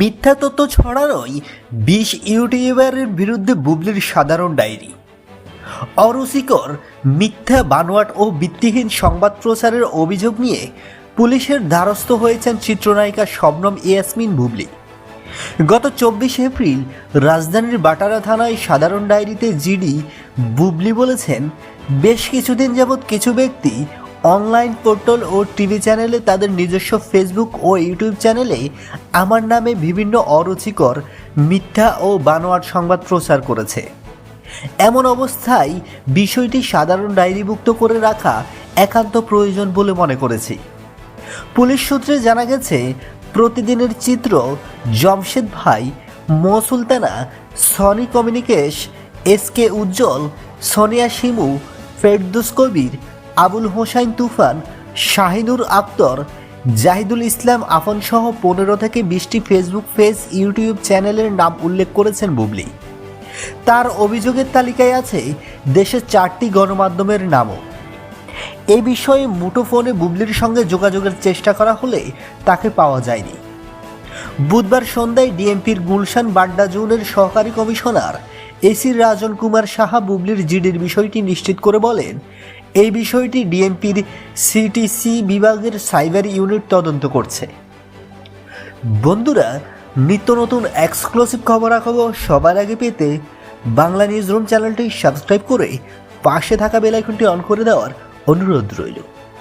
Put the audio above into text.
মিথ্যা তথ্য ছড়ানোই বিশ ইউটিউবারের বিরুদ্ধে বুবলির সাধারণ ডায়েরি। অরুচিকর, মিথ্যা বানোয়াট ও ভিত্তিহীন সংবাদ প্রচারের অভিযোগ নিয়ে পুলিশের দ্বারস্থ হয়েছেন চিত্রনায়িকা শবনম ইয়াসমিন বুবলি। গত চব্বিশে এপ্রিল রাজধানীর বাটারা থানায় সাধারণ ডায়েরিতে জিডি বুবলি বলেছেন, বেশ কিছুদিন যাবৎ কিছু ব্যক্তি অনলাইন পোর্টাল ও টিভি চ্যানেলে তাদের নিজস্ব ফেসবুক ও ইউটিউব চ্যানেলে আমার নামে বিভিন্ন অরুচিকর মিথ্যা ও বানোয়াট সংবাদ প্রচার করেছে। এমন অবস্থায় বিষয়টি সাধারণ ডায়েরিভুক্ত করে রাখা একান্ত প্রয়োজন বলে মনে করেছি। পুলিশ সূত্রে জানা গেছে, প্রতিদিনের চিত্র জমশেদ ভাই, Mo Sultana, Soni communication, S K Ujjwal, Sonia Shimu, Ferdous Kabir Abul Hossain Tufan, Shahinur Akter, Zahidul Islam Afon সহ পনেরো থেকে বিশটি ফেসবুক পেজ ইউটিউব চ্যানেলের নাম উল্লেখ করেছেন বুবলি। তার অভিযোগের তালিকায় আছে দেশের চারটি গণমাধ্যমের নামও। এ বিষয়ে মুঠোফোনে বুবলির সঙ্গে যোগাযোগের চেষ্টা করা হলে তাকে পাওয়া যায়নি। বুধবার সন্ধ্যায় ডিএমপির গুলশান বাড্ডা জোনের সহকারী কমিশনার এসির রাজন কুমার সাহা বুবলির জিডির বিষয়টি নিশ্চিত করে বলেন এই বিষয়টি ডিএমপির সিটিসি বিভাগের সাইবার ইউনিট তদন্ত করছে। বন্ধুরা, নিত্য নতুন এক্সক্লুসিভ খবরাখবর সবার আগে পেতে বাংলা নিউজ রুম চ্যানেলটি সাবস্ক্রাইব করে পাশে থাকা বেলাইকনটি অন করে দেওয়ার অনুরোধ রইল।